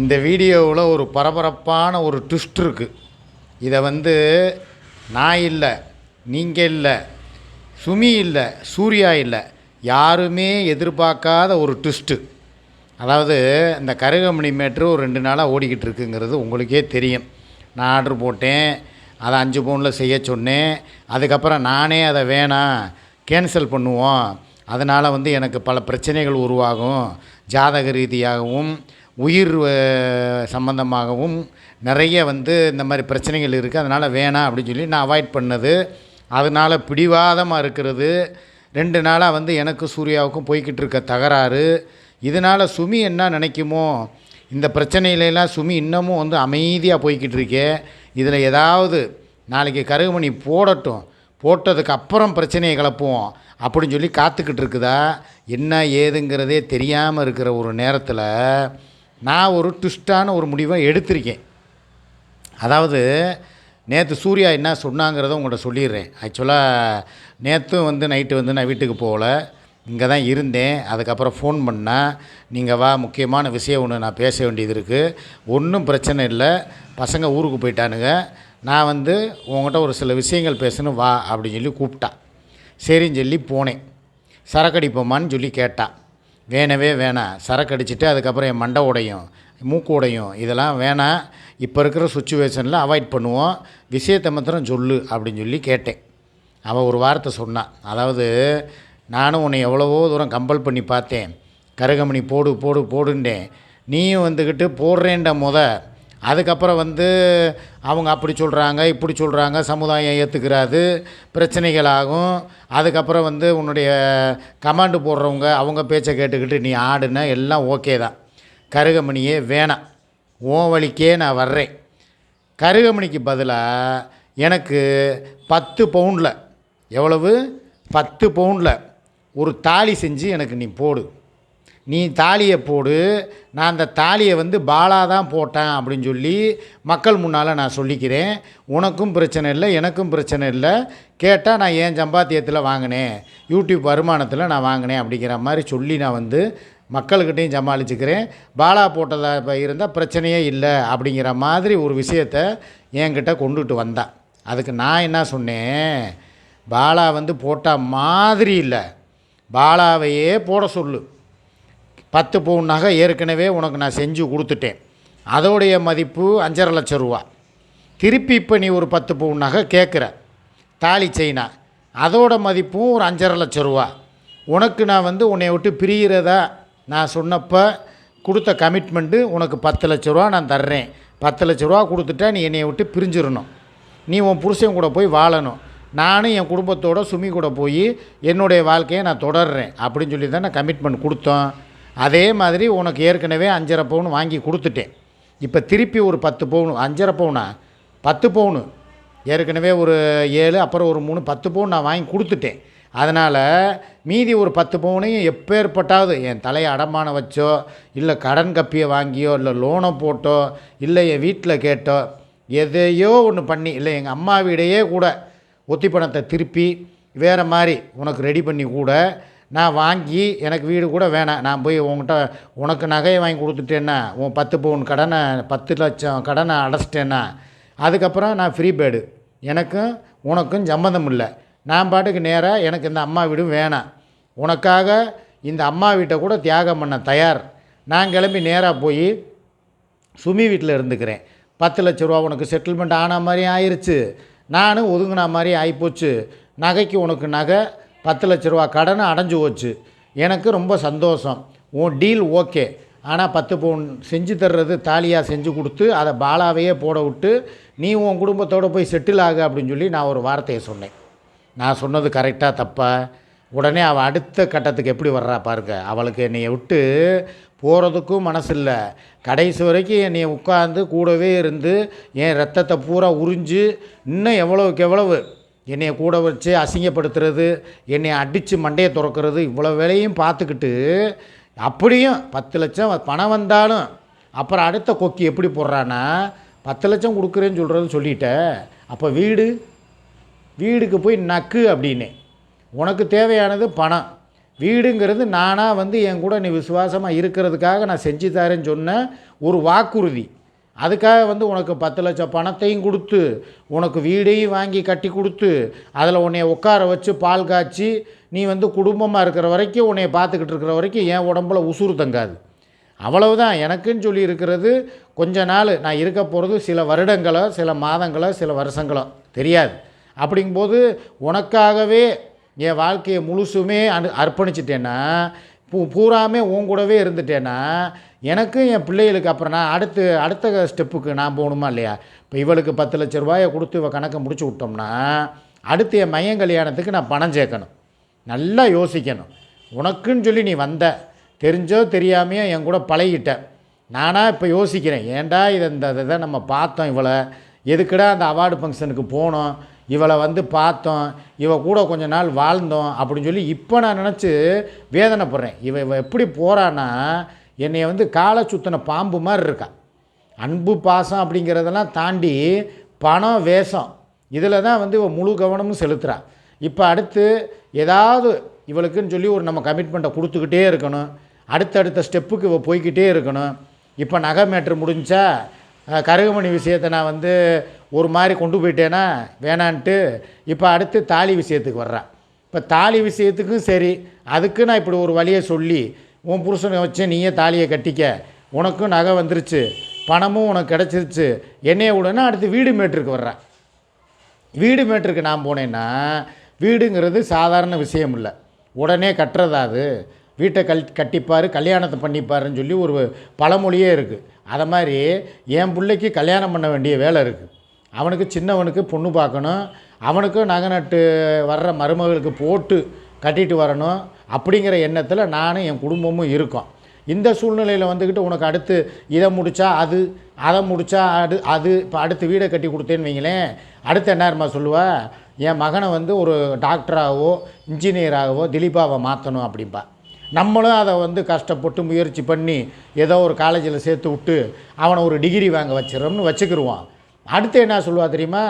இந்த வீடியோவில் ஒரு பரபரப்பான ஒரு ட்விஸ்ட் இருக்குது இதை வந்து நான் இல்லை நீங்கள் இல்லை சுமி இல்லை சூர்யா இல்லை யாருமே எதிர்பார்க்காத ஒரு ட்விஸ்ட்டு அதாவது இந்த கருகமணி மேட்ரு ஒரு ரெண்டு நாளாக ஓடிக்கிட்டு இருக்குங்கிறது உங்களுக்கே தெரியும். நான் ஆர்டர் போட்டேன் அதை அஞ்சு பவுனில் செய்ய சொன்னேன் அதுக்கப்புறம் நானே அதை வேணாம் கேன்சல் பண்ணுவோம். அதனால் வந்து எனக்கு பல பிரச்சனைகள் உருவாகும். ஜாதக ரீதியாகவும் உயிர் சம்மந்தமாகவும் சம்பந்தமாகவும் நிறைய வந்து இந்த மாதிரி பிரச்சனைகள் இருக்குது அதனால் வேணாம் அப்படின்னு சொல்லி நான் அவாய்ட் பண்ணது. அதனால் பிடிவாதமாக இருக்கிறது. ரெண்டு நாளாக வந்து எனக்கு சூர்யாவுக்கும் போய்கிட்டு இருக்க தகராறு. இதனால் சுமி என்ன நினைக்குமோ இந்த பிரச்சனையிலலாம் சுமி இன்னமும் வந்து அமைதியாக போய்கிட்டு இருக்கே. இதில் ஏதாவது நாளைக்கு கருகுமணி போடட்டும். போட்டதுக்கு அப்புறம் பிரச்சனையை கிளப்புவோம் அப்படின்னு சொல்லி காத்துக்கிட்டு இருக்குதா? என்ன ஏதுங்கிறதே தெரியாமல் இருக்கிற ஒரு நேரத்தில் நான் ஒரு ட்விஸ்டான ஒரு முடிவை எடுத்திருக்கேன். அதாவது நேற்று சூர்யா என்ன சொன்னாங்கிறத உங்கள்கிட்ட சொல்லிடுறேன். ஆக்சுவலாக நேற்றும் வந்து நைட்டு வந்து நான் வீட்டுக்கு போகல. இங்கே தான் இருந்தேன். அதுக்கப்புறம் ஃபோன் பண்ணேன் நீங்கள் வா முக்கியமான விஷயம் ஒன்று நான் பேச வேண்டியது இருக்குது ஒன்றும் பிரச்சனை இல்லை. பசங்க ஊருக்கு போயிட்டானுங்க. நான் வந்து உங்கள்கிட்ட ஒரு சில விஷயங்கள் பேசணும் வா அப்படின்னு சொல்லி கூப்பிட்டா. சரின்னு சொல்லி போனேன். சரக்கடிப்போமான்னு சொல்லி கேட்டான் வேணவே வேணாம் சரக்கு அடிச்சுட்டு அதுக்கப்புறம் என் மண்டை உடையும் மூக்கு உடையும். இதெல்லாம் வேணாம் இப்போ இருக்கிற சுச்சுவேஷனில் அவாய்ட் பண்ணுவோம். விஷயத்தை மாத்திரம் சொல்லு அப்படின்னு சொல்லி கேட்டேன். அவள் ஒரு வார்த்தை சொன்னான் அதாவது நானும் உன்னை எவ்வளவோ தூரம் கம்பல் பண்ணி பார்த்தேன். கருகமணி போடு போடு போடுண்டேன் நீயும் வந்துக்கிட்டு போடுறேன்ட முத. அதுக்கப்புறம் வந்து அவங்க அப்படி சொல்கிறாங்க இப்படி சொல்கிறாங்க சமுதாயம் ஏற்றுக்கிறாது பிரச்சனைகள் ஆகும் அதுக்கப்புறம் வந்து உன்னுடைய கமாண்டு போடுறவங்க அவங்க பேச்சை கேட்டுக்கிட்டு நீ ஆடுன எல்லாம் ஓகே தான். கருகமணியே வேணாம். உன் வழிக்கே நான் வர்றேன். கருகமணிக்கு பதிலாக எனக்கு பத்து பவுண்டில் எவ்வளவு? பத்து பவுண்டில் ஒரு தாலி செஞ்சு எனக்கு நீ போடு. நீ தாலியை போடு நான் அந்த தாலியை வந்து பாலா தான் போட்டேன் அப்படின்னு சொல்லி மக்கள் முன்னால் நான் சொல்லிக்கிறேன். உனக்கும் பிரச்சனை இல்லை எனக்கும் பிரச்சனை இல்லை. கேட்டால் நான் ஏன் சம்பாத்தியத்தில் வாங்கினேன். யூடியூப் வருமானத்தில் நான் வாங்கினேன் அப்படிங்கிற மாதிரி சொல்லி நான் வந்து மக்கள்கிட்டையும் சமாளிச்சுக்கிறேன். பாலா போட்டதாக இப்போ இருந்தால் பிரச்சனையே இல்லை அப்படிங்கிற மாதிரி ஒரு விஷயத்த என்கிட்ட கொண்டுட்டு வந்தான் அதுக்கு நான் என்ன சொன்னேன்? பாலா வந்து போட்டால் மாதிரி இல்லை. பாலாவையே போட சொல்லு. பத்து பவுன் நகை ஏற்கனவே உனக்கு நான் செஞ்சு கொடுத்துட்டேன். அதோடைய மதிப்பு அஞ்சரை லட்சம் ரூபா. திருப்பி இப்போ நீ ஒரு பத்து பவுன் நகை கேட்குற தாலி செயினா. அதோட மதிப்பும் ஒரு அஞ்சரை லட்சம் ரூபா. உனக்கு நான் வந்து உன்னை விட்டு பிரிகிறதா நான் சொன்னப்போ கொடுத்த கமிட்மெண்ட்டு உனக்கு பத்து லட்ச ரூபா நான் தர்றேன். பத்து லட்ச ரூபா கொடுத்துட்டா நீ என்னை விட்டு பிரிஞ்சிடணும். நீ உன் புருஷன் கூட போய் வாழணும். நானும் என் குடும்பத்தோட சுமி கூட போய் என்னுடைய வாழ்க்கையை நான் தொடர்றேன். அப்படின்னு சொல்லி தான் நான் கமிட்மெண்ட் கொடுத்தோம். அதே மாதிரி உனக்கு ஏற்கனவே அஞ்சரை பவுன் வாங்கி கொடுத்துட்டேன். இப்போ திருப்பி ஒரு பத்து பவுன் அஞ்சரை பவுனா? பத்து பவுனு. ஏற்கனவே ஒரு ஏழு அப்புறம் ஒரு மூணு பத்து பவுன் நான் வாங்கி கொடுத்துட்டேன். அதனால் மீதி ஒரு பத்து பவுனையும் எப்பேற்பட்டாவது என் தலையை அடமானம் வச்சோ இல்லை கடன் கப்பியை வாங்கியோ இல்லை லோனை போட்டோ இல்லை என் வீட்டில் கேட்டோ எதையோ ஒன்று பண்ணி இல்லை எங்கள் அம்மா வீடையே கூட ஒத்தி பணத்தை திருப்பி வேறு மாதிரி உனக்கு ரெடி பண்ணி கூட நான் வாங்கி எனக்கு வீடு கூட வேணாம். நான் போய் உங்ககிட்ட உனக்கு நகையை வாங்கி கொடுத்துட்டேன்னா உன் பத்து பவுன் கடனை பத்து லட்சம் கடனை அடைச்சிட்டேன்னா அதுக்கப்புறம் நான் ஃப்ரீ பேடு எனக்கும் உனக்கும் சம்மந்தம் இல்லை. நான் பாட்டுக்கு நேராக எனக்கு இந்த அம்மா வீடும் வேணாம். உனக்காக இந்த அம்மா வீட்டை கூட தியாகம் பண்ண தயார். நான் கிளம்பி நேராக போய் சுமி வீட்டில் இருந்துக்கிறேன். பத்து லட்ச ரூபா உனக்கு செட்டில்மெண்ட் ஆன மாதிரி ஆயிடுச்சு நானும் ஒதுங்கின மாதிரி ஆகிப்போச்சு நகைக்கு உனக்கு நகை பத்து லட்ச ரூபா கடனை அடைஞ்சு போச்சு. எனக்கு ரொம்ப சந்தோஷம். உன் டீல் ஓகே. ஆனால் பத்து பவுன் செஞ்சு தர்றது தாலியாக செஞ்சு கொடுத்து அதை பாலாவையே போட விட்டு நீ உன் குடும்பத்தோடு போய் செட்டில் ஆகு அப்படின்னு சொல்லி நான் ஒரு வார்த்தையை சொன்னேன். நான் சொன்னது கரெக்டாக தப்பா? உடனே அவள் அடுத்த கட்டத்துக்கு எப்படி வர்றா பாருங்க. அவளுக்கு என்னையை விட்டு போகிறதுக்கும் மனசு இல்லை கடைசி வரைக்கும் என்னை உட்காந்து கூடவே இருந்து என் ரத்தத்தை பூரா உறிஞ்சு இன்னும் எவ்வளவுக்கு எவ்வளவு என்னையை கூட வச்சு அசிங்கப்படுத்துறது என்னை அடித்து மண்டையை துறக்கிறது இவ்வளோ வேலையும் பார்த்துக்கிட்டு அப்படியும் பத்து லட்சம் பணம் வந்தாலும் அப்புறம் அடுத்த கொக்கி எப்படி போடுறான்னா பத்து லட்சம் கொடுக்குறேன்னு சொல்கிறது சொல்லிட்டேன் அப்போ வீடு வீடுக்கு போய் நக்கு அப்படின்னு. உனக்கு தேவையானது பணம். வீடுங்கிறது நானாக வந்து என் கூட நீ விசுவாசமாக இருக்கிறதுக்காக நான் செஞ்சு தரேன்னு சொன்ன ஒரு வாக்குறுதி. அதுக்காக வந்து உனக்கு பத்து லட்சம் பணத்தையும் கொடுத்து உனக்கு வீடையும் வாங்கி கட்டி கொடுத்து அதில் உன்னைய உட்கார வச்சு பால் காய்ச்சி நீ வந்து குடும்பமாக இருக்கிற வரைக்கும் உன்னைய பார்த்துக்கிட்டு இருக்கிற வரைக்கும் என் உடம்புல உசுறு தங்காது. அவ்வளவுதான். எனக்குன்னு சொல்லி இருக்கிறது கொஞ்ச நாள் நான் இருக்க போகிறது சில வருடங்களோ சில மாதங்களோ சில வருஷங்களோ தெரியாது. அப்படிங்கும்போது உனக்காகவே என் வாழ்க்கையை முழுசுமே அனு அர்ப்பணிச்சிட்டேன்னா பூ பூராமே உன் கூடவே இருந்துட்டேன்னா எனக்கும் என் பிள்ளைகளுக்கு அப்புறம் நான் அடுத்து அடுத்த ஸ்டெப்புக்கு நான் போகணுமா இல்லையா? இப்போ இவளுக்கு பத்து லட்ச ரூபாயை கொடுத்து இவ கணக்கை முடிச்சு விட்டோம்னா அடுத்து என் மையன் கல்யாணத்துக்கு நான் பணம் சேர்க்கணும். நல்லா யோசிக்கணும். உனக்குன்னு சொல்லி நீ வந்த தெரிஞ்சோ தெரியாமையோ என் கூட பழகிட்டேன் நானாக இப்போ யோசிக்கிறேன் ஏன்டா இதை இந்த இதை நம்ம பார்த்தோம் இவளை? எதுக்குடா அந்த அவார்டு ஃபங்க்ஷனுக்கு போனோம்? இவளை வந்து பார்த்தோம். இவ கூட கொஞ்ச நாள் வாழ்ந்தோம் அப்படின்னு சொல்லி இப்போ நான் நினச்சி வேதனைப்படுறேன். இவ இவ எப்படி போகிறான்னா என்னை வந்து காலை சுத்தின பாம்பு மாதிரி இருக்கா. அன்பு பாசம் அப்படிங்கிறதெல்லாம் தாண்டி பணம் வேஷம் இதில் தான் வந்து இவ முழு கவனமும் செலுத்துகிறான் இப்போ அடுத்து ஏதாவது இவளுக்குன்னு சொல்லி ஒரு நம்ம கமிட்மெண்ட்டை கொடுத்துக்கிட்டே இருக்கணும். அடுத்தடுத்த ஸ்டெப்புக்கு இவள் போய்க்கிட்டே இருக்கணும். இப்போ நகை மேட்ரு முடிஞ்சா கருகமணி விஷயத்தை நான் வந்து ஒரு மாதிரி கொண்டு போயிட்டேன்னா வேணான்ட்டு இப்போ அடுத்து தாலி விஷயத்துக்கு வர்றேன் இப்போ தாலி விஷயத்துக்கும் சரி அதுக்கு நான் இப்படி ஒரு வழியை சொல்லி உன் புருஷனை வச்சு நீயே தாலியை கட்டிக்க. உனக்கும் நகை வந்துருச்சு. பணமும் உனக்கு கிடச்சிருச்சு. என்னைய விடனா அடுத்து வீடு மேட்ருக்கு வர்றேன் வீடு மேட்ருக்கு நான் போனேன்னா வீடுங்கிறது சாதாரண விஷயம் இல்லை. உடனே கட்டுறதா அது. வீட்டை கல் கட்டிப்பார் கல்யாணத்தை பண்ணிப்பாருன்னு சொல்லி ஒரு பழமொழியே இருக்குது அதை மாதிரி என் பிள்ளைக்கு கல்யாணம் பண்ண வேண்டிய வேலை இருக்குது அவனுக்கு சின்னவனுக்கு பொண்ணு பார்க்கணும். அவனுக்கும் நகை நட்டு வர்ற மருமகளுக்கு போட்டு கட்டிட்டு வரணும். அப்படிங்கிற எண்ணத்தில் நானும் என் குடும்பமும் இருக்கோம். இந்த சூழ்நிலையில் வந்துக்கிட்டு உனக்கு அடுத்து இதை முடித்தா அது அதை முடித்தா அது அது இப்போ அடுத்து வீடை கட்டி கொடுத்தேன்னு வைங்களேன். அடுத்து என்னருமா சொல்லுவா? என் மகனை வந்து ஒரு டாக்டராகவோ இன்ஜினியராகவோ திலீபாவை மாற்றணும் அப்படிம்பா. நம்மளும் அதை வந்து கஷ்டப்பட்டு முயற்சி பண்ணி ஏதோ ஒரு காலேஜில் சேர்த்து விட்டு அவனை ஒரு டிகிரி வாங்க வச்சிடறோம்னு வச்சுக்கிருவான் அடுத்து என்ன சொல்லுவா தெரியுமா?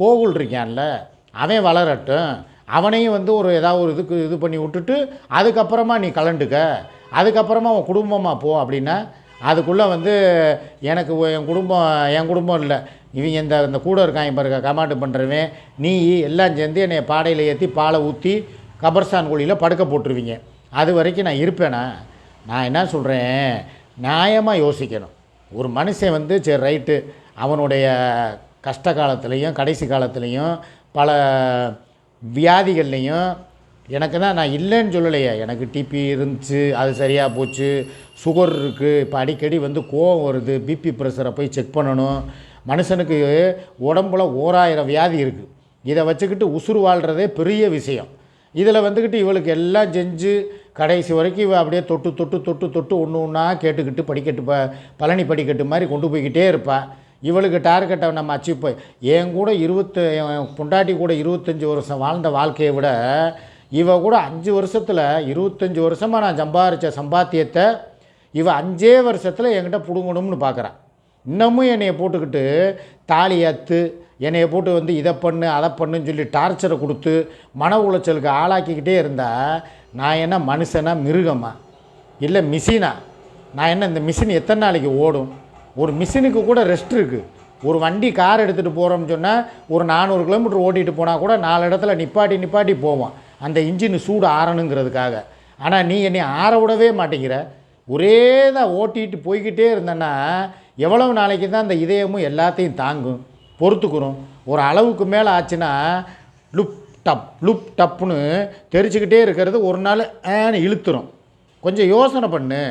கோகுல் இருக்கான்ல அவன் வளரட்டும். அவனையும் வந்து ஒரு ஏதாவது ஒரு இதுக்கு இது பண்ணி விட்டுட்டு அதுக்கப்புறமா நீ கலண்டுக்க அதுக்கப்புறமா உன் குடும்பமாக போ அப்படின்னா அதுக்குள்ளே வந்து எனக்கு என் குடும்பம் என் குடும்பம் இல்லை. இவங்க இந்த இந்த கூட இருக்காங்க பாருங்க கமாண்டு பண்ணுறவன் நீ எல்லாம் சேர்ந்து என்னை பாடையில் ஏற்றி பாலை ஊற்றி கபர்ஸ்தான் குழியில் படுக்க போட்டுருவீங்க. அது வரைக்கும் நான் இருப்பேனா? நான் என்ன சொல்கிறேன் நியாயமாக யோசிக்கணும். ஒரு மனுஷன் வந்து சரி ரைட்டு அவனுடைய கஷ்ட காலத்துலேயும் கடைசி காலத்துலேயும் பல வியாதிகள்லையும் எனக்கு தான் நான் இல்லைன்னு சொல்லலையே. எனக்கு டிபி இருந்துச்சு அது சரியாக போச்சு. சுகர் இருக்குது இப்போ அடிக்கடி வந்து கோவம் வருது பிபி ப்ரெஷரை போய் செக் பண்ணணும். மனுஷனுக்கு உடம்புல ஓராயிரம் வியாதி இருக்குது இதை வச்சுக்கிட்டு உசுறு வாழ்கிறதே பெரிய விஷயம். இதில் வந்துக்கிட்டு இவளுக்கு எல்லாம் செஞ்சு கடைசி வரைக்கும் இவ அப்படியே தொட்டு தொட்டு தொட்டு தொட்டு ஒன்று ஒன்றா கேட்டுக்கிட்டு படிக்கட்டு ப பழனி படிக்கட்டு மாதிரி கொண்டு போய்கிட்டே இருப்பாள் இவளுக்கு டார்கெட்டை நம்ம அச்சீவ் போய் என் கூட இருபத்து என் பொண்டாட்டி கூட இருபத்தஞ்சி வருஷம் வாழ்ந்த வாழ்க்கையை விட இவ கூட அஞ்சு வருஷத்தில் இருபத்தஞ்சி வருஷமாக நான் சம்பாரித்த சம்பாத்தியத்தை இவ அஞ்சே வருஷத்தில் என்கிட்ட பிடுங்கணும்னு பார்க்குறான் இன்னமும் என்னைய போட்டுக்கிட்டு தாலி அத்து என்னைய போட்டு வந்து இதை பண்ணு அதை பண்ணுன்னு சொல்லி டார்ச்சரை கொடுத்து மன உளைச்சலுக்கு ஆளாக்கிக்கிட்டே இருந்தால் நான் என்ன மனுஷனா மிருகமா? இல்லை மிஷினா நான் என்ன இந்த மிஷின் எத்தனை நாளைக்கு ஓடும்? ஒரு மிஷினுக்கு கூட ரெஸ்ட் இருக்குது ஒரு வண்டி கார் எடுத்துகிட்டு போகிறோம்னு சொன்னால் ஒரு நானூறு கிலோமீட்டர் ஓட்டிகிட்டு போனால் கூட நாலு இடத்துல நிப்பாட்டி நிப்பாட்டி போவோம் அந்த இன்ஜின் சூடு ஆறணுங்கிறதுக்காக. ஆனால் நீ என்னை ஆற விடவே மாட்டேங்கிற. ஒரே தான் ஓட்டிகிட்டு போய்கிட்டே இருந்தேன்னா எவ்வளவு நாளைக்கு தான் அந்த இதயமும் எல்லாத்தையும் தாங்கும். பொறுத்துக்கிறோம் ஒரு அளவுக்கு மேலே ஆச்சுன்னா லுப் டப் லுப் டப்புன்னு தெரிச்சுக்கிட்டே இருக்கிறது ஒரு நாள் ஏன்னு இழுத்துரும். கொஞ்சம் யோசனை பண்ணு.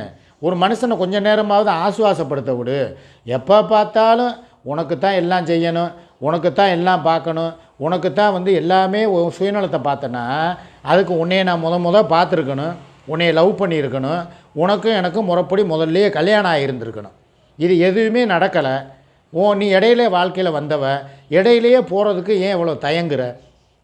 ஒரு மனுஷனை கொஞ்சம் நேரமாவது ஆசுவாசப்படுத்த விடு. எப்போ பார்த்தாலும் உனக்கு தான் எல்லாம் செய்யணும் உனக்கு தான் எல்லாம் பார்க்கணும் உனக்கு தான் வந்து எல்லாமே சுயநலத்தை பார்த்தனா அதுக்கு உன்னையை நான் முத முத பார்த்துருக்கணும் உன்னைய லவ் பண்ணியிருக்கணும் உனக்கும் எனக்கும் முறைப்படி முதல்லையே கல்யாணம் ஆகியிருந்திருக்கணும் இது எதுவுமே நடக்கலை. ஓ நீ இடையில வாழ்க்கையில் வந்தவ இடையிலேயே போகிறதுக்கு ஏன் இவ்வளோ தயங்குற?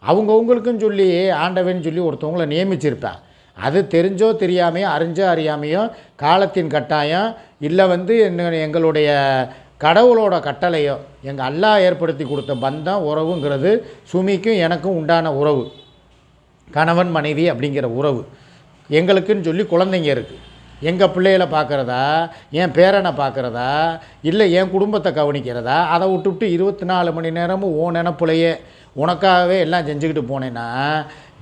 அவங்கவுங்களுக்குன்னு சொல்லி ஆண்டவன் சொல்லி ஒருத்தவங்கள நியமிச்சிருப்பேன் அது தெரிஞ்சோ தெரியாமையோ அறிஞ்சோ அறியாமையோ காலத்தின் கட்டாயம் இல்லை வந்து என்ன எங்களுடைய கடவுளோட கட்டளையோ எங்கள் அல்லாஹ் ஏற்படுத்தி கொடுத்த பந்தம் உறவுங்கிறது சுமிக்கும் எனக்கும் உண்டான உறவு. கணவன் மனைவி அப்படிங்கிற உறவு. எங்களுக்குன்னு சொல்லி குழந்தைங்க இருக்குது எங்கள் பிள்ளைகளை பார்க்குறதா என் பேரனை பார்க்குறதா இல்லை என் குடும்பத்தை கவனிக்கிறதா அதை விட்டுவிட்டு இருபத்தி நாலு மணி நேரமும் ஓ நினப்புலையே உனக்காகவே எல்லாம் செஞ்சுக்கிட்டு போனேன்னா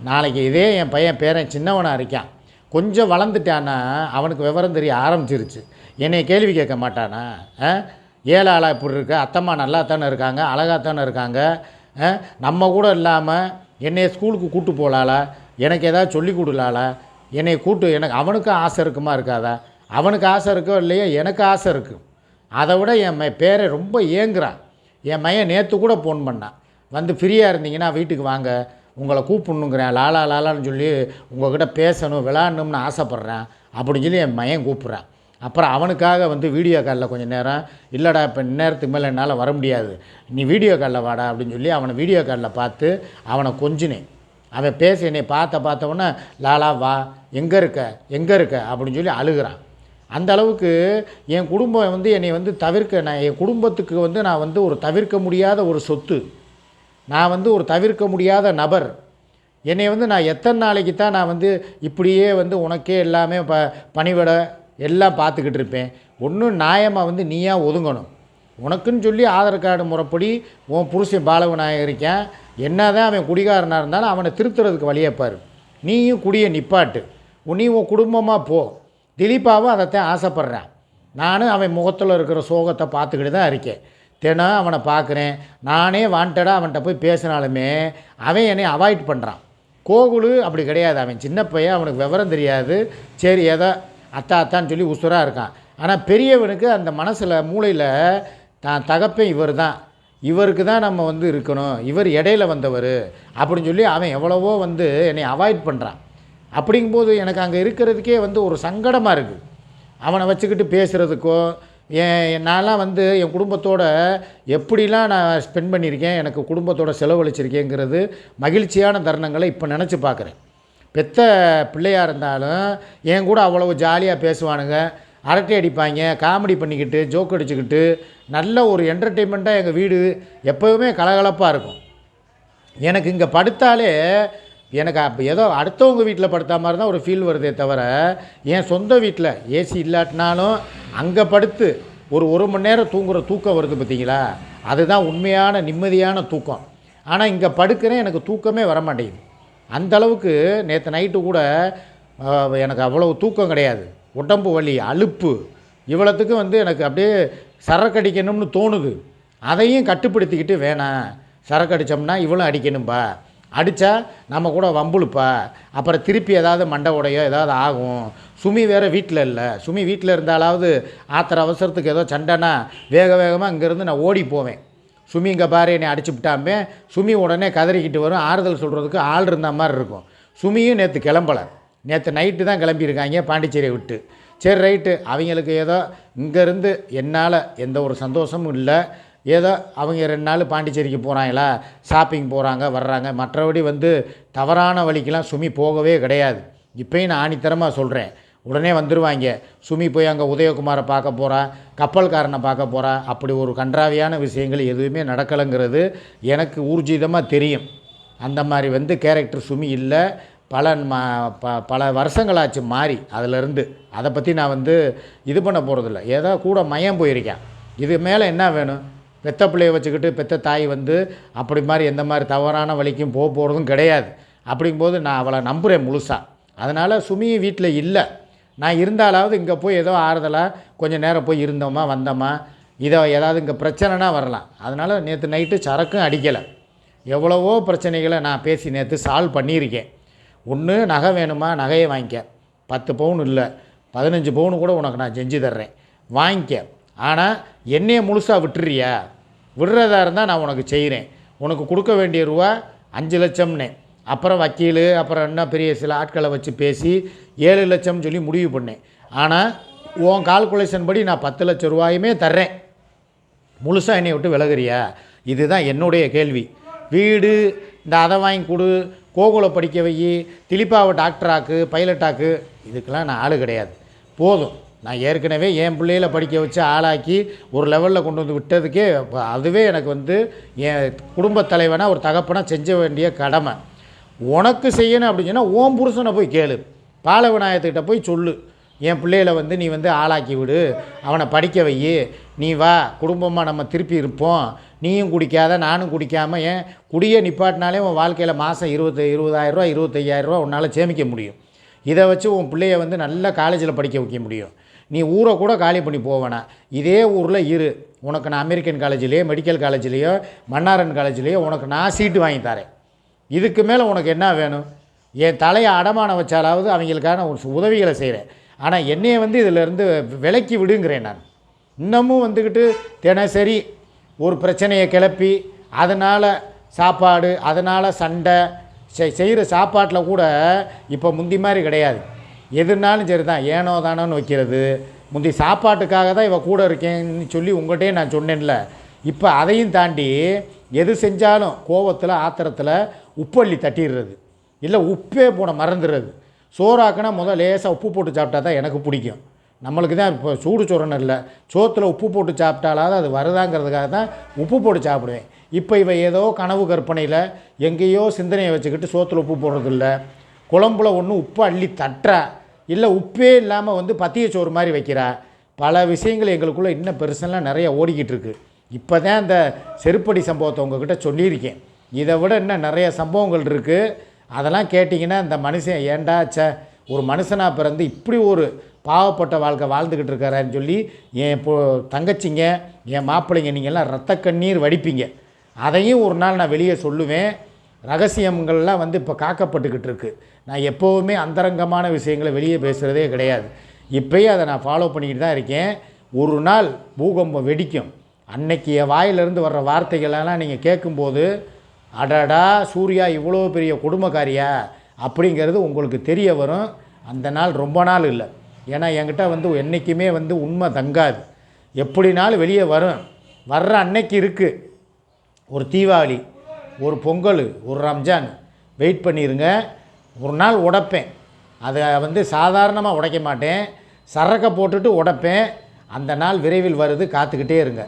நாளைக்கு இதே என் பையன் பேரன் சின்னவனாக இருக்கான். கொஞ்சம் வளர்ந்துட்டான்னா அவனுக்கு விவரம் தெரிய ஆரம்பிச்சிருச்சு. என்னை கேள்வி கேட்க மாட்டானா? ஆ? ஏழை ஆளாக இப்படி இருக்க? அத்தம்மா நல்லா தானே இருக்காங்க? அழகாக தானே இருக்காங்க? ஆ? நம்ம கூட இல்லாமல் என்னை ஸ்கூலுக்கு கூட்டு போகலாளா எனக்கு ஏதாவது சொல்லி கொடுலாளா என்னை கூட்டு எனக்கு அவனுக்கும் ஆசை இருக்குமா இருக்காதா? அவனுக்கு ஆசை இருக்கோ இல்லையோ எனக்கு ஆசை இருக்குது அதை விட என் பேரை ரொம்ப ஏங்குறான். என் மையன் நேற்று கூட ஃபோன் பண்ணான். வந்து ஃப்ரீயாக இருந்தீங்கன்னா வீட்டுக்கு வாங்க. உங்களை கூப்பிடணுங்கிறேன் லாலா லாலான்னு சொல்லி உங்கள்கிட்ட பேசணும் விளாடணும்னு ஆசைப்பட்றேன் அப்படின்னு சொல்லி என் மையன் கூப்பிட்றான். அப்புறம் அவனுக்காக வந்து வீடியோ காலில் கொஞ்சம் நேரம் இல்லைடா இப்போ நேரத்துக்கு மேலே என்னால் வர முடியாது. நீ வீடியோ காலில் வாடா அப்படின்னு சொல்லி அவனை வீடியோ காலில் பார்த்து அவனை கொஞ்சினேன். அவன் பேசி என்னை பார்த்த பார்த்தவொன்னே லாலா வா எங்கே இருக்க எங்கே இருக்க அப்படின்னு சொல்லி அழுகிறான். அந்த அளவுக்கு என் குடும்பம் வந்து என்னை வந்து தவிர்க்க நான் என் குடும்பத்துக்கு வந்து நான் வந்து ஒரு தவிர்க்க முடியாத ஒரு சொத்து. நான் வந்து ஒரு தவிர்க்க முடியாத நபர். என்னை வந்து நான் எத்தனை நாளைக்கு தான் நான் வந்து இப்படியே வந்து உனக்கே எல்லாமே ப பணிவிட எல்லாம் பார்த்துக்கிட்டு இருப்பேன். ஒன்றும் நியாயமாக வந்து நீயா ஒதுங்கணும். உனக்குன்னு சொல்லி ஆதார் கார்டு முறைப்படி உன் புருஷன் பாலவனாக இருக்கான். என்ன தான் அவன் குடிகாரனாக இருந்தாலும் அவனை திருத்துறதுக்கு வழியப்பார் நீயும் குடியை நிப்பாட்டு. நீ உன் குடும்பமாக போ. திலீப்பாவும் அதைத்தான் ஆசைப்பட்றேன். நானும் அவன் முகத்தில் இருக்கிற சோகத்தை பார்த்துக்கிட்டு தான் இருக்கேன். தினம் அவனை பார்க்குறேன். நானே வாண்டடாக அவன்கிட்ட போய் பேசினாலுமே அவன் என்னை அவாய்ட் பண்ணுறான் கோகுலு அப்படி கிடையாது. அவன் சின்ன பையன் அவனுக்கு விவரம் தெரியாது. சரி ஏதோ அத்தா அத்தான்னு சொல்லி உசுராக இருக்கான். ஆனால் பெரியவனுக்கு அந்த மனசில் மூளையில் தான் தகப்பேன் இவர் தான் இவருக்கு தான் நம்ம வந்து இருக்கணும். இவர் இடையில வந்தவர். அப்படின்னு சொல்லி அவன் எவ்வளவோ வந்து என்னை அவாய்ட் பண்ணுறான் அப்படிங்கும்போது எனக்கு அங்கே இருக்கிறதுக்கே வந்து ஒரு சங்கடமாக இருக்குது அவனை வச்சுக்கிட்டு பேசுகிறதுக்கோ என் நான்லாம் வந்து என் குடும்பத்தோட எப்படிலாம் நான் ஸ்பெண்ட் பண்ணியிருக்கேன் எனக்கு குடும்பத்தோட செலவழிச்சிருக்கேங்கிறது மகிழ்ச்சியான தருணங்களை இப்போ நினச்சி பார்க்குறேன் பெத்த பிள்ளையாக இருந்தாலும் என் கூட அவ்வளவு ஜாலியாக பேசுவானுங்க. அரட்டை அடிப்பாங்க காமெடி பண்ணிக்கிட்டு ஜோக் அடிச்சுக்கிட்டு நல்ல ஒரு என்டர்டெயின்மெண்ட்டாக எங்கள் வீடு எப்போவுமே கலகலப்பாக இருக்கும். எனக்கு இங்கே படுத்தாலே எனக்கு அப்போ ஏதோ அடுத்தவங்க வீட்டில் படுத்தா மாதிரி தான் ஒரு ஃபீல் வருதே தவிர என் சொந்த வீட்டில் ஏசி இல்லாட்டினாலும் அங்கே படுத்து ஒரு ஒரு மணி நேரம் தூங்குகிற தூக்கம் வருது பார்த்தீங்களா அதுதான் உண்மையான நிம்மதியான தூக்கம். ஆனால் இங்கே படுக்கிறேன் எனக்கு தூக்கமே வர மாட்டேங்குது அந்த அளவுக்கு நேற்று நைட்டு கூட எனக்கு அவ்வளவு தூக்கம் கிடையாது. உடம்பு வலி அலுப்பு இவ்வளோத்துக்கு வந்து எனக்கு அப்படியே சரக்கு அடிக்கணும்னு தோணுது. அதையும் கட்டுப்படுத்திக்கிட்டு வேணாம். சரக்கு அடித்தோம்னா இவளும் அடிக்கணும்பா. அடித்தா நம்ம கூட வம்புழுப்பா. அப்புறம் திருப்பி ஏதாவது மண்டை உடையோ ஏதாவது ஆகும். சுமி வேறு வீட்டில் இல்லை. சுமி வீட்டில் இருந்தாலாவது ஆத்திர அவசரத்துக்கு ஏதோ சண்டைனா வேக வேகமாக இங்கேருந்து நான் ஓடி போவேன். சுமி இங்கே பாரு என்னை அடிச்சு விட்டாமே சுமி உடனே கதறிக்கிட்டு வரும். ஆறுதல் சொல்கிறதுக்கு ஆள் இருந்த மாதிரி இருக்கும். சுமியும் நேற்று கிளம்பலை. நேற்று நைட்டு தான் கிளம்பியிருக்காங்க பாண்டிச்சேரியை விட்டு. சரி ரைட்டு அவங்களுக்கு ஏதோ இங்கேருந்து என்னால் எந்த ஒரு சந்தோஷமும் இல்லை. ஏதோ அவங்க ரெண்டு நாள் பாண்டிச்சேரிக்கு போகிறாங்களா ஷாப்பிங் போகிறாங்க வர்றாங்க. மற்றபடி வந்து தவறான வழிக்கெலாம் சுமி போகவே கிடையாது. இப்பயும் நான் ஆணித்தரமாக சொல்கிறேன் உடனே வந்துடுவாங்க சுமி போய் அங்கே உதயகுமாரை பார்க்க போகிறா கப்பல்காரனை பார்க்க போகிறா அப்படி ஒரு கன்றாவியான விஷயங்கள் எதுவுமே நடக்கலைங்கிறது எனக்கு ஊர்ஜிதமாக தெரியும். அந்த மாதிரி வந்து கேரக்டர் சுமி இல்லை. பல ம ப பல வருஷங்களாச்சு மாறி அதிலிருந்து. அதை பற்றி நான் வந்து இது பண்ண போகிறதில்ல ஏதோ கூட மயம் போயிருக்கேன். இது மேலே என்ன வேணும்? பெத்த பிள்ளையை வச்சுக்கிட்டு பெத்த தாய் வந்து அப்படி மாதிரி எந்த மாதிரி தவறான வழிக்கும் போக போகிறதும் கிடையாது. அப்படிங்கும்போது நான் அவளை நம்புகிறேன் முழுசாக அதனால் சுமி வீட்டில் இல்லை. நான் இருந்தாலாவது இங்கே போய் ஏதோ ஆறுதலாக கொஞ்சம் நேரம் போய் இருந்தோமா வந்தோமா இதை ஏதாவது இங்கே பிரச்சனைனா வரலாம். அதனால் நேற்று நைட்டு சரக்கும் அடிக்கலை. எவ்வளவோ பிரச்சனைகளை நான் பேசி நேற்று சால்வ் பண்ணியிருக்கேன். ஒன்று நகை வேணுமா? நகையை வாங்கிக்க. பத்து பவுன் இல்லை. பதினஞ்சு பவுன் கூட உனக்கு நான் செஞ்சு தர்றேன். வாங்கிக்க. ஆனால் என்னைய முழுசாக விட்டுறியா? விடுறதா இருந்தால் நான் உனக்கு செய்கிறேன் உனக்கு கொடுக்க வேண்டிய ரூபா அஞ்சு லட்சம்னே. அப்புறம் வக்கீல் அப்புறம் என்ன பெரிய சில ஆட்களை வச்சு பேசி ஏழு லட்சம்னு சொல்லி முடிவு பண்ணேன். ஆனால் உன் கால்குலேஷன் படி நான் பத்து லட்சம் ரூபாயுமே தர்றேன். முழுசாக என்னை விட்டு விலகுறியா? இதுதான் என்னுடைய கேள்வி. வீடு இந்த அதை வாங்கி கொடு கோகுலை படிக்க வை திலிப்பாவை டாக்டராக்கு பைலட்டாக்கு இதுக்கெல்லாம் நான் ஆள் கிடையாது. போதும். நான் ஏற்கனவே என் பிள்ளையில படிக்க வச்சு ஆளாக்கி ஒரு லெவலில் கொண்டு வந்து விட்டதுக்கே அதுவே எனக்கு வந்து என் குடும்பத் தலைவனாக ஒரு தகப்பனாக செஞ்ச வேண்டிய கடமை. உனக்கு செய்யணும் அப்படின்னு சொன்னால் ஓம் புருஷனை போய் கேளு. பால விநாயகத்துக்கிட்ட போய் சொல்லு. என் பிள்ளையில வந்து நீ வந்து ஆளாக்கி விடு. அவனை படிக்க வை நீ வா குடும்பமாக நம்ம திருப்பி இருப்போம். நீயும் குடிக்காத நானும் குடிக்காமல் ஏன் குடியை நிப்பாட்டினாலே உன் வாழ்க்கையில் மாதம் இருபத்தி இருபதாயிரரூவா இருபத்தையாயிரரூவா உன்னால் சேமிக்க முடியும். இதை வச்சு உன் பிள்ளைய வந்து நல்ல காலேஜில் படிக்க வைக்க முடியும். நீ ஊரை கூட காலி பண்ணி போவேணா இதே ஊரில் இரு. உனக்கு நான் அமெரிக்கன் காலேஜ்லேயோ மெடிக்கல் காலேஜ்லேயோ மன்னாரன் காலேஜ்லேயோ உனக்கு நான் சீட்டு வாங்கி தரேன். இதுக்கு மேலே உனக்கு என்ன வேணும்? என் தலையை அடமானம் வச்சாலாவது அவங்களுக்கான ஒரு உதவிகளை செய்கிறேன் ஆனால் என்னையை வந்து இதிலேருந்து விலக்கி விடுங்கிறேன் நான். இன்னமும் வந்துக்கிட்டு தினசரி ஒரு பிரச்சனையை கிளப்பி அதனால் சாப்பாடு அதனால் சண்டை செய்கிற சாப்பாட்டில் கூட இப்போ முந்தி மாதிரி கிடையாது. எதுனாலும் சரி தான் ஏனோ தானோன்னு வைக்கிறது. முந்தி சாப்பாட்டுக்காக தான் இவள் கூட இருக்கேன்னு சொல்லி உங்கள்கிட்டயே நான் சொன்னேன்ல. இப்போ அதையும் தாண்டி எது செஞ்சாலும் கோவத்தில் ஆத்திரத்தில் உப்பள்ளி தட்டிடுறது. இல்லை உப்பே போன மறந்துடுறது. சோறாக்குனா முதல் லேசாக உப்பு போட்டு சாப்பிட்டா தான் எனக்கு பிடிக்கும். நம்மளுக்கு தான் இப்போ சூடு சொரணம் இல்லை. சோத்தில் உப்பு போட்டு சாப்பிட்டாலாவது அது வருதாங்கிறதுக்காக தான் உப்பு போட்டு சாப்பிடுவேன். இப்போ இவ ஏதோ கனவு கற்பனையில் எங்கேயோ சிந்தனையை வச்சுக்கிட்டு சோத்தில் உப்பு போடுறதில்ல. குழம்புல ஒன்று உப்பு அள்ளி தட்டுறா இல்லை உப்பே இல்லாமல் வந்து பத்திய சோறு மாதிரி வைக்கிறா பல விஷயங்கள் எங்களுக்குள்ளே இன்னும் பெருசெல்லாம் நிறைய ஓடிக்கிட்டு இருக்கு. இப்போ தான் இந்த செருப்படி சம்பவத்தை உங்ககிட்ட சொல்லியிருக்கேன். இதை விட இன்னும் நிறைய சம்பவங்கள் இருக்குது அதெல்லாம் கேட்டிங்கன்னா இந்த மனுஷன் ஏன்டா ச ஒரு மனுஷனாக பிறந்து இப்படி ஒரு பாவப்பட்ட வாழ்க்கை வாழ்ந்துக்கிட்டு இருக்காரன்னு சொல்லி என் பொ தங்கச்சிங்க என் மாப்பிள்ளைங்க நீங்கள்லாம் ரத்த கண்ணீர் வடிப்பீங்க. அதையும் ஒரு நாள் நான் வெளியே சொல்லுவேன். ரகசியங்கள்லாம் வந்து இப்போ காக்கப்பட்டுக்கிட்டு இருக்குது நான் எப்போவுமே அந்தரங்கமான விஷயங்களை வெளியே பேசுகிறதே கிடையாது. இப்பயே அதை நான் ஃபாலோ பண்ணிக்கிட்டு தான் இருக்கேன். ஒரு நாள் பூகம்பம் வெடிக்கும். அன்னைக்கு என் வாயிலிருந்து வர்ற வார்த்தைகளெல்லாம் நீங்கள் கேட்கும்போது அடடா சூர்யா இவ்வளோ பெரிய குடும்பக்காரியா அப்படிங்கிறது உங்களுக்கு தெரிய வரும். அந்த நாள் ரொம்ப நாள் இல்லை. ஏன்னா என்கிட்ட வந்து என்றைக்குமே வந்து உண்மை தங்காது. எப்படினாலும் வெளியே வரும்? வர்ற அன்னைக்கு இருக்குது ஒரு தீபாவளி ஒரு பொங்கல் ஒரு ரம்ஜான். வெயிட் பண்ணிடுங்க ஒரு நாள் உடைப்பேன். அதை வந்து சாதாரணமாக உடைக்க மாட்டேன். சரக்கை போட்டுட்டு உடைப்பேன். அந்த நாள் விரைவில் வருது காத்துக்கிட்டே இருங்க.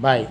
பாய்